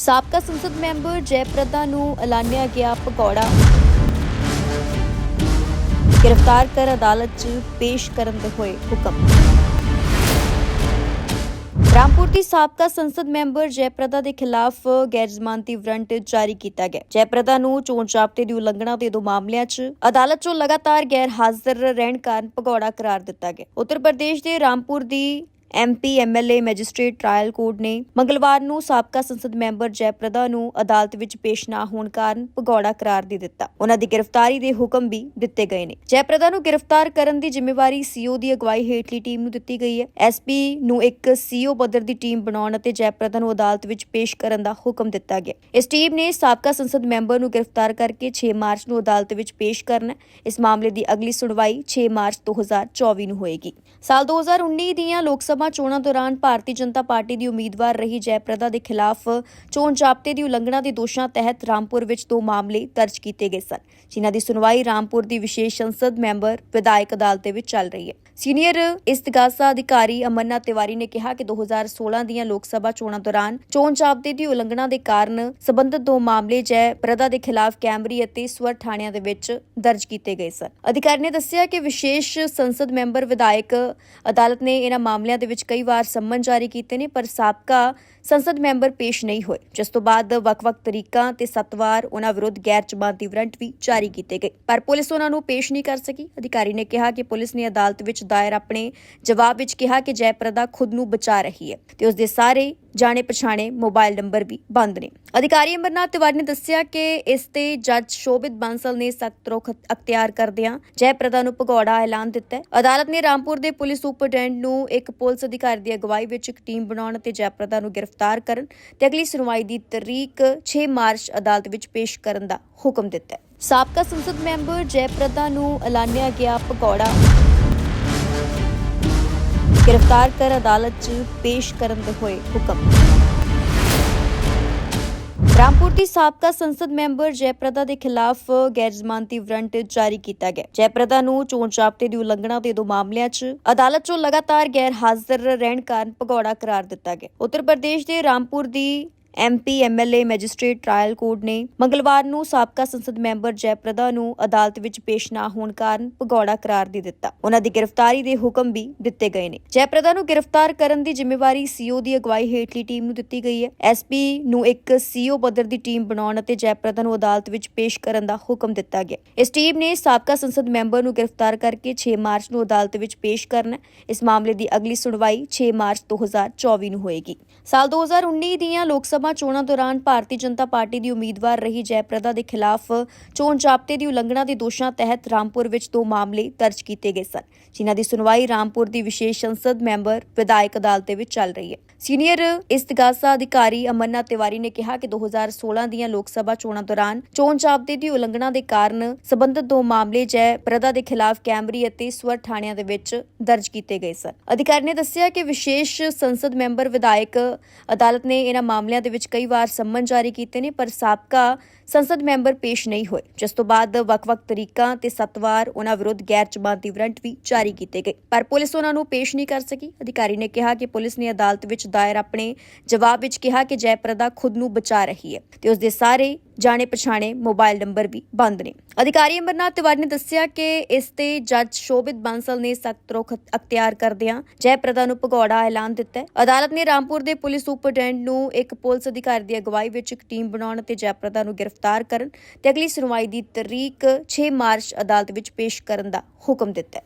ਸਾਬਕਾ ਸੰਸਦ ਮੈਂਬਰ ਜੈਪ੍ਰਦਾ ਨੂੰ ਐਲਾਨਿਆ ਗਿਆ ਪਕੌੜਾ ਗ੍ਰਿਫਤਾਰ ਕਰ ਅਦਾਲਤ 'ਚ ਪੇਸ਼ ਕਰਨ ਦੇ ਹੋਏ ਹੁਕਮ। ਰਾਮਪੁਰ ਦੀ ਸਾਬਕਾ ਸੰਸਦ ਮੈਂਬਰ ਜੈਪ੍ਰਦਾ ਦੇ ਖਿਲਾਫ ਗੈਰ ਜ਼ਮਾਨਤੀ ਵਾਰੰਟ ਜਾਰੀ ਕੀਤਾ ਗਿਆ। ਜੈਪ੍ਰਦਾ ਨੂੰ ਚੋਣ ਜ਼ਾਬਤੇ ਦੀ ਉਲੰਘਣਾ ਦੇ ਦੋ ਮਾਮਲਿਆਂ 'ਚ ਅਦਾਲਤ 'ਚੋਂ ਲਗਾਤਾਰ ਗੈਰ ਹਾਜ਼ਰ ਰਹਿਣ ਕਾਰਨ ਭਗੌੜਾ ਕਰਾਰ ਦਿੱਤਾ ਗਿਆ। ਉੱਤਰ ਪ੍ਰਦੇਸ਼ ਦੇ ਰਾਮਪੁਰ ਦੀ MP MLA magistrate, trial court ਨੇ ਮੰਗਲਵਾਰ ਨੂੰ ਸਾਬਕਾ ਸੰਸਦ ਮੈਂਬਰ ਜੈਪ੍ਰਦਾ ਨੂੰ ਅਦਾਲਤ ਵਿੱਚ ਪੇਸ਼ ਨਾ ਹੋਣ ਕਾਰਨ ਭਗੌੜਾ ਕਰਾਰ ਦੇ ਦਿੱਤਾ। ਉਹਨਾਂ ਦੀ ਗ੍ਰਿਫਤਾਰੀ ਦੇ ਹੁਕਮ ਵੀ ਦਿੱਤੇ ਗਏ ਨੇ। ਜੈਪ੍ਰਦਾ ਨੂੰ ਗ੍ਰਿਫਤਾਰ ਕਰਨ ਦੀ ਜ਼ਿੰਮੇਵਾਰੀ ਸੀਓ ਦੀ ਅਗਵਾਈ ਹੇਠਲੀ ਟੀਮ ਨੂੰ ਦਿੱਤੀ ਗਈ ਹੈ। ਐਸਪੀ ਨੂੰ ਇੱਕ ਸੀਓ ਪੱਧਰ ਦੀ ਟੀਮ ਬਣਾਉਣ ਅਤੇ ਜੈਪ੍ਰਦਾ ਨੂੰ ਅਦਾਲਤ ਵਿੱਚ ਪੇਸ਼ ਕਰਨ ਦਾ ਹੁਕਮ ਦਿੱਤਾ ਗਿਆ। ਇਸ ਟੀਮ ਨੇ ਸਾਬਕਾ ਸੰਸਦ ਮੈਂਬਰ ਨੂੰ ਗ੍ਰਿਫਤਾਰ ਕਰਕੇ 6 ਮਾਰਚ ਨੂੰ ਅਦਾਲਤ ਵਿੱਚ ਪੇਸ਼ ਕਰਨਾ ਇਸ ਮਾਮਲੇ ਦੀ ਅਗਲੀ ਸੁਣਵਾਈ 6 ਮਾਰਚ 2024 ਨੂੰ ਹੋਏਗੀ। ਸਾਲ 2019 ਦੀਆਂ ਲੋਕ ਸਭਾ ਚੋਣਾਂ ਦੌਰਾਨ ਭਾਰਤੀ ਜਨਤਾ ਪਾਰਟੀ ਦੀ ਉਮੀਦਵਾਰ ਰਹੀ ਜੈਪ੍ਰਦਾ ਦੇ ਖਿਲਾਫ ਚੋਣ ਜ਼ਾਬਤੇ ਦੀ ਉਲੰਘਣਾ ਦੇ ਦੋਸ਼ਾਂ ਤਹਿਤ ਰਾਮਪੁਰ ਵਿੱਚ ਦੋ ਮਾਮਲੇ ਦਰਜ ਕੀਤੇ ਗਏ ਸਨ, ਜਿਨ੍ਹਾਂ ਦੀ ਸੁਣਵਾਈ ਰਾਮਪੁਰ ਦੀ ਵਿਸ਼ੇਸ਼ ਸੰਸਦ ਮੈਂਬਰ ਵਿਧਾਇਕ ਅਦਾਲਤ ਵਿੱਚ ਚੱਲ ਰਹੀ ਹੈ। ਸੀਨੀਅਰ ਇਸਤਗਾਸਾ ਅਧਿਕਾਰੀ ਅਮਰਨਾਥ ਤਿਵਾਰੀ ਨੇ ਕਿਹਾ ਕਿ 2016 ਦੀਆਂ ਲੋਕ ਸਭਾ ਚੋਣਾਂ ਦੌਰਾਨ ਚੋਣ ਜ਼ਾਬਤੇ ਦੀ ਉਲੰਘਣਾ ਦੇ ਕਾਰਨ ਸਬੰਧਤ ਦੋ ਮਾਮਲੇ ਜੈਪ੍ਰਦਾ ਦੇ ਖਿਲਾਫ ਕੈਮਰੀ ਅਤੇ ਸਵਰ ਥਾਣਿਆਂ ਦੇ ਵਿੱਚ ਦਰਜ ਕੀਤੇ ਗਏ ਸਨ। ਅਧਿਕਾਰੀ ਨੇ ਦੱਸਿਆ ਕਿ ਵਿਸ਼ੇਸ਼ ਸੰਸਦ ਮੈਂਬਰ ਵਿਧਾਇਕ ਅਦਾਲਤ ਨੇ ਇਹਨਾਂ ਮਾਮਲਿਆਂ ਦੇ ਵਿੱਚ ਕਈ ਵਾਰ ਸੰਮਨ ਜਾਰੀ ਕੀਤੇ ਨੇ, ਪਰ ਸਾਬਕਾ ਸੰਸਦ ਮੈਂਬਰ ਪੇਸ਼ ਨਹੀਂ ਹੋਏ। ਜਿਸ ਤੋਂ ਬਾਅਦ ਵੱਖ-ਵੱਖ ਤਰੀਕਾਂ ਤੇ ਸੱਤਵਾਰ ਉਹਨਾਂ ਵਿਰੁੱਧ ਗੈਰ ਜ਼ਮਾਨਤੀ ਵਾਰੰਟ ਵੀ ਜਾਰੀ ਕੀਤੇ ਗਏ। ਪਰ ਪੁਲਿਸ ਉਹਨਾਂ ਨੂੰ ਪੇਸ਼ ਨਹੀਂ ਕਰ ਸਕੀ। ਅਧਿਕਾਰੀ ਨੇ ਕਿਹਾ ਕਿ ਪੁਲਿਸ ਨੇ ਅਦਾਲਤ ਵਿੱਚ ਦਾਇਰ ਆਪਣੇ ਜਵਾਬ ਵਿੱਚ ਕਿਹਾ ਕਿ ਜੈਪ੍ਰਦਾ ਖੁਦ ਨੂੰ ਬਚਾ ਰਹੀ ਹੈ ਤੇ ਉਸ ਦੇ ਸਾਰੇ ਜਾਣੇ ਪਛਾਣੇ ਮੋਬਾਈਲ ਨੰਬਰ ਵੀ ਬੰਦ ਨੇ। ਅਧਿਕਾਰੀ ਅਮਰਨਾਥ ਤਿਵਾਰੀ ਨੇ ਦੱਸਿਆ ਕਿ ਇਸ ਤੇ ਜੱਜ ਸ਼ੋਭਿਤ ਬਾਂਸਲ ਨੇ ਸਖਤ ਰੁਖ ਅਖਤਿਆਰ ਕਰਦਿਆਂ ਜੈਪ੍ਰਦਾ ਨੂੰ ਭਗੌੜਾ ਐਲਾਨ ਦਿੱਤਾ ਅਦਾਲਤ ਨੇ ਰਾਮਪੁਰ ਦੇ ਪੁਲਿਸ ਸੁਪਰਡੈਂਟ ਨੂੰ ਇੱਕ ਪੁਲਿਸ ਅਧਿਕਾਰੀ ਦੀ ਅਗਵਾਈ ਵਿੱਚ ਇੱਕ ਟੀਮ ਬਣਾਉਣ ਅਤੇ ਜੈਪ੍ਰਦਾ ਨੂੰ ਗ੍ਰਿਫਤਾਰ ਕਰਨ ਤੇ ਅਗਲੀ ਸੁਣਵਾਈ ਦੀ ਤਰੀਕ 6 ਮਾਰਚ ਅਦਾਲਤ ਵਿੱਚ ਪੇਸ਼ ਕਰਨ ਦਾ ਹੁਕਮ ਦਿੱਤਾ ਸਾਬਕਾ ਸੰਸਦ ਮੈਂਬਰ ਜੈਪ੍ਰਦਾ ਨੂੰ ਐਲਾਨਿਆ ਗਿਆ ਭਗੌੜਾ। ਗ੍ਰਿਫਤਾਰ ਕਰ ਅਦਾਲਤ 'ਚ ਪੇਸ਼ ਕਰਨ ਦੇ ਹੋਏ ਹੁਕਮ। ਰਾਮਪੁਰ ਦੀ ਸਾਬਕਾ ਸੰਸਦ ਮੈਂਬਰ ਜੈਪ੍ਰਦਾ ਦੇ ਖਿਲਾਫ ਗੈਰ ਜ਼ਮਾਨਤੀ ਵਾਰੰਟ ਜਾਰੀ ਕੀਤਾ ਗਿਆ। ਜੈਪ੍ਰਦਾ ਨੂੰ ਚੋਣ ਜ਼ਾਬਤੇ ਦੀ ਉਲੰਘਣਾ ਦੇ ਦੋ ਮਾਮਲਿਆਂ 'ਚ ਅਦਾਲਤ 'ਚੋਂ ਲਗਾਤਾਰ ਗੈਰ ਹਾਜ਼ਰ ਰਹਿਣ ਕਾਰਨ ਭਗੌੜਾ ਕਰਾਰ ਦਿੱਤਾ ਗਿਆ। ਉੱਤਰ ਪ੍ਰਦੇਸ਼ ਦੇ ਰਾਮਪੁਰ ਦੀ MP MLA magistrate, trial court ਨੇ ਮੰਗਲਵਾਰ ਨੂੰ ਸਾਬਕਾ ਸੰਸਦ ਮੈਂਬਰ ਜੈਪ੍ਰਦਾ ਨੂੰ ਅਦਾਲਤ ਵਿੱਚ ਪੇਸ਼ ਨਾ ਹੋਣ ਕਾਰਨ ਭਗੌੜਾ ਕਰਾਰ ਦੇ ਦਿੱਤਾ। ਉਹਨਾਂ ਦੀ ਗ੍ਰਿਫਤਾਰੀ ਦੇ ਹੁਕਮ ਵੀ ਦਿੱਤੇ ਗਏ ਨੇ। ਜੈਪ੍ਰਦਾ ਨੂੰ ਗ੍ਰਿਫਤਾਰ ਕਰਨ ਦੀ ਜ਼ਿੰਮੇਵਾਰੀ ਸੀਓ ਦੀ ਅਗਵਾਈ ਹੇਠਲੀ ਟੀਮ ਨੂੰ ਦਿੱਤੀ ਗਈ ਹੈ। ਐਸਪੀ ਨੂੰ ਇੱਕ ਸੀਓ ਪੱਧਰ ਦੀ ਟੀਮ ਬਣਾਉਣ ਅਤੇ ਜੈਪ੍ਰਦਾ ਨੂੰ ਅਦਾਲਤ ਵਿੱਚ ਪੇਸ਼ ਕਰਨ ਦਾ ਹੁਕਮ ਦਿੱਤਾ ਗਿਆ। ਇਸ ਟੀਮ ਨੇ ਸਾਬਕਾ ਸੰਸਦ ਮੈਂਬਰ ਨੂੰ ਗ੍ਰਿਫਤਾਰ ਕਰਕੇ 6 ਮਾਰਚ ਨੂੰ ਅਦਾਲਤ ਵਿੱਚ ਪੇਸ਼ ਕਰਨਾ ਇਸ ਮਾਮਲੇ ਦੀ ਅਗਲੀ ਸੁਣਵਾਈ 6 ਮਾਰਚ 2024 ਨੂੰ ਹੋਏਗੀ। ਸਾਲ 2019 ਦੀਆਂ ਲੋਕ ਸਭਾ ਚੋਣਾਂ ਦੌਰਾਨ ਭਾਰਤੀ ਜਨਤਾ ਪਾਰਟੀ ਦੀ ਉਮੀਦਵਾਰ ਰਹੀ ਜੈਪ੍ਰਦਾ ਦੇ ਖਿਲਾਫ ਚੋਣ ਜ਼ਾਬਤੇ ਦੀ ਉਲੰਘਣਾ ਦੇ ਦੋਸ਼ਾਂ ਤਹਿਤ ਰਾਮਪੁਰ ਵਿੱਚ ਦੋ ਮਾਮਲੇ ਦਰਜ ਕੀਤੇ ਗਏ ਸਨ, ਜਿਨ੍ਹਾਂ ਦੀ ਸੁਣਵਾਈ ਰਾਮਪੁਰ ਦੀ ਵਿਸ਼ੇਸ਼ ਸੰਸਦ ਮੈਂਬਰ ਵਿਧਾਇਕ ਅਦਾਲਤ ਵਿੱਚ ਚੱਲ ਰਹੀ ਹੈ। ਸੀਨੀਅਰ ਇਸਤਗਾਸਾ ਅਧਿਕਾਰੀ ਅਮਰਨਾਥ ਤਿਵਾਰੀ ਨੇ ਕਿਹਾ ਕਿ 2016 ਦੀਆਂ ਲੋਕ ਸਭਾ ਚੋਣਾਂ ਦੌਰਾਨ ਚੋਣ ਜ਼ਾਬਤੇ ਦੀ ਉਲੰਘਣਾ ਦੇ ਕਾਰਨ ਸਬੰਧਤ ਦੋ ਮਾਮਲੇ ਜੈ ਪ੍ਰਦਾ ਦੇ ਖਿਲਾਫ ਕੈਮਰੀ ਅਤੇ ਸਵਰ ਥਾਣਿਆਂ ਦੇ ਵਿੱਚ ਦਰਜ ਕੀਤੇ ਗਏ ਸਨ। ਅਧਿਕਾਰੀ ਨੇ ਦੱਸਿਆ ਕਿ ਵਿਸ਼ੇਸ਼ ਸੰਸਦ ਮੈਂਬਰ ਵਿਧਾਇਕ ਅਦਾਲਤ ਨੇ ਇਹਨਾਂ ਮਾਮਲਿਆਂ ਦੇ ਵਿੱਚ ਕਈ ਵਾਰ ਸੰਮਨ ਜਾਰੀ ਕੀਤੇ ਨੇ, ਪਰ ਸਾਬਕਾ ਸੰਸਦ ਮੈਂਬਰ ਪੇਸ਼ ਨਹੀਂ ਹੋਏ। ਜਿਸ ਤੋਂ ਬਾਅਦ ਵੱਖ-ਵੱਖ ਤਰੀਕਾਂ ਤੇ ਸੱਤ ਵਾਰ ਉਹਨਾਂ ਵਿਰੁੱਧ ਗੈਰ ਜ਼ਮਾਨਤੀ ਵਾਰੰਟ ਵੀ ਜਾਰੀ ਕੀਤੇ ਗਏ। ਪਰ ਪੁਲਿਸ ਉਹਨਾਂ ਨੂੰ ਪੇਸ਼ ਨਹੀਂ ਕਰ ਸਕੀ। ਅਧਿਕਾਰੀ ਨੇ ਕਿਹਾ ਕਿ ਪੁਲਿਸ ਨੇ ਅਦਾਲਤ ਵਿੱਚ ਦਾਇਰ ਆਪਣੇ ਜਵਾਬ ਵਿੱਚ ਕਿਹਾ ਕਿ ਜੈਪ੍ਰਦਾ ਖੁਦ ਨੂੰ ਬਚਾ ਰਹੀ ਹੈ ਤੇ ਉਸ ਦੇ ਸਾਰੇ ਜਾਣੇ ਪਛਾਣੇ ਮੋਬਾਈਲ ਨੰਬਰ ਵੀ ਬੰਦ ਨੇ। ਅਧਿਕਾਰੀ ਅਮਰਨਾਥ ਤਿਵਾਰੀ ਨੇ ਦੱਸਿਆ ਕਿ ਇਸ ਤੇ ਜੱਜ ਸ਼ੋਭਿਤ ਬਾਂਸਲ ਨੇ ਸਖਤ ਰੁਖ ਅਖਤਿਆਰ ਕਰਦਿਆਂ ਜੈਪ੍ਰਦਾ ਨੂੰ ਭਗੌੜਾ ਐਲਾਨ ਦਿੱਤਾ ਅਦਾਲਤ ਨੇ ਰਾਮਪੁਰ ਦੇ ਪੁਲਿਸ ਸੁਪਰਡੈਂਟ ਨੂੰ ਇੱਕ ਪੁਲਿਸ ਅਧਿਕਾਰੀ ਦੀ ਅਗਵਾਈ ਵਿੱਚ ਇੱਕ ਟੀਮ ਬਣਾਉਣ ਅਤੇ ਜੈਪ੍ਰਦਾ ਨੂੰ ਗ੍ਰਿਫਤਾਰ ਕਰਨ ਤੇ ਅਗਲੀ ਸੁਣਵਾਈ ਦੀ ਤਰੀਕ 6 ਮਾਰਚ ਅਦਾਲਤ ਵਿੱਚ ਪੇਸ਼ ਕਰਨ ਦਾ ਹੁਕਮ ਦਿੱਤਾ